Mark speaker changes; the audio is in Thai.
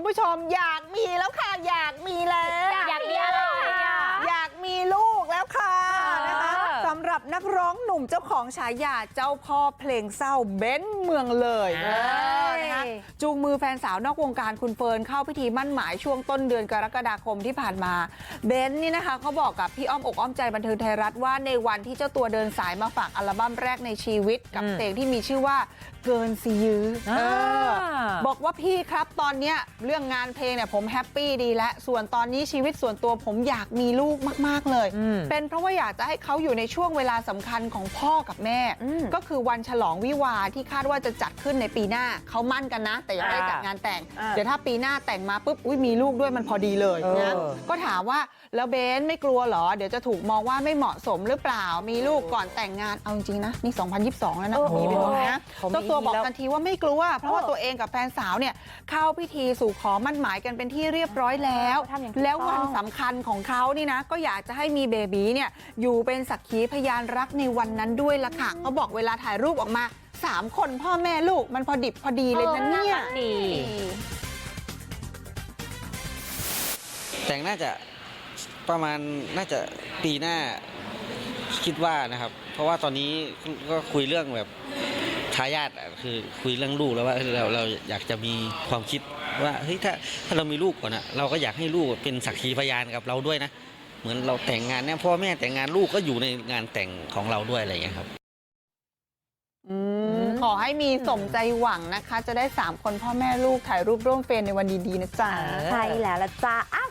Speaker 1: คุณผู้ชมอยากมีแล้วค่ะอยากมีแล้ว
Speaker 2: อยากมีอะไรอะ
Speaker 1: อยากมีลูกแล้วค่ะ
Speaker 2: เออ
Speaker 1: นะคะ สำหรับนักร้องหนุ่มเจ้าของฉายาเจ้าพ่อเพลงเศร้าเบ้นเมืองเลย
Speaker 2: เอ้ย
Speaker 1: เออนะคะจูงมือแฟนสาวนอกวงการคุณเฟิร์นเข้าพิธีมั่นหมายช่วงต้นเดือนกรกฎาคมที่ผ่านมาเบนนี่นะคะเขาบอกกับพี่อ้อมอกอ้อมใจบันเทิงไทยรัฐว่าในวันที่เจ้าตัวเดินสายมาฝากอัลบั้มแรกในชีวิต กับ
Speaker 2: อืม
Speaker 1: เพลงที่มีชื่อว่าเกินสียื้ออ
Speaker 2: อ่า
Speaker 1: เออบอกว่าพี่ครับตอนเนี้ยเรื่องงานเพลงเนี่ยผมแฮปปี้ดีแล้วส่วนตอนนี้ชีวิตส่วนตัวผมอยากมีลูกมาก ๆเลย
Speaker 2: อืม
Speaker 1: เป็นเพราะว่าอยากจะให้เขาอยู่ในช่วงเวลาสำคัญของพ่อกับแม่
Speaker 2: อืม
Speaker 1: ก็คือวันฉลองวิวาห์ที่คาดว่าจะจัดขึ้นในปีหน้าเขามั่นกันนะ แต่ยังไม่ได้
Speaker 2: อ่า
Speaker 1: จัดงานแต่ง
Speaker 2: อ่า
Speaker 1: เดี๋ยวถ้าปีหน้าแต่งมาปุ๊บอุ้ยมีลูกด้วยมันพอดีเลยนะ
Speaker 2: เออ
Speaker 1: ก็ถามว่าแล้วเบนไม่กลัวเหรอ เดี๋ยวจะถูกมองว่าไม่เหมาะสมหรือเปล่ามีลูกก่อนแต่งงานเอาจริงๆนะนี่ 2022 แล้วนะ
Speaker 2: โอ้โห
Speaker 1: มีไปตรงนะ
Speaker 2: เขามี
Speaker 1: เจ้าตัวบอก
Speaker 2: แล้ว
Speaker 1: ทันทีว่าไม่กลัว เพราะว่า
Speaker 2: เออ
Speaker 1: ตัวเองกับแฟนสาวเนี่ยเข้าพิธีสู่ขอมั่นหมายกันเป็นที่เรียบร้อยแล้ว
Speaker 2: ทำอย่างถูก
Speaker 1: แล้ววัน
Speaker 2: ต้อง
Speaker 1: สำคัญของเขานี่นะ ก็อยากจะให้มีเบบีเนี่ยอยู่เป็นสักขีพยานรักในวันนั้นด้วยละค่ะเขาบอกเวลาถ่ายรูปออกมา 3 คนพ่อแม่ลูกมันพอดิบพอดีเลยนะเนี่ย
Speaker 2: ออรักดี
Speaker 3: แต่งน่าจะประมาณน่าจะปีหน้าคิดว่านะครับ เพราะว่าตอนนี้ก็คุยเรื่องแบบทายาทอะคือคุยเรื่องลูกแล้วว่าเออเราเราอยากจะมีความคิดว่าเฮ้ยถ้าถ้าเรามีลูกก่อนอะเราก็อยากให้ลูกเป็นสักขีพยานกับเราด้วยนะ เหมือนเราแต่งงานเนี่ยพ่อแม่แต่งงานลูกก็อยู่ในงานแต่งของเราด้วยอะไรอย่างเงี้ยครับ
Speaker 1: อืมขอให้มีสมใจหวังนะคะ จะได้ 3 คนพ่อแม่ลูกถ่ายรูปร่วมเฟรมในวันดี ๆ นะจ๊ะ
Speaker 2: ใช่แล้วละจ้าอ้าว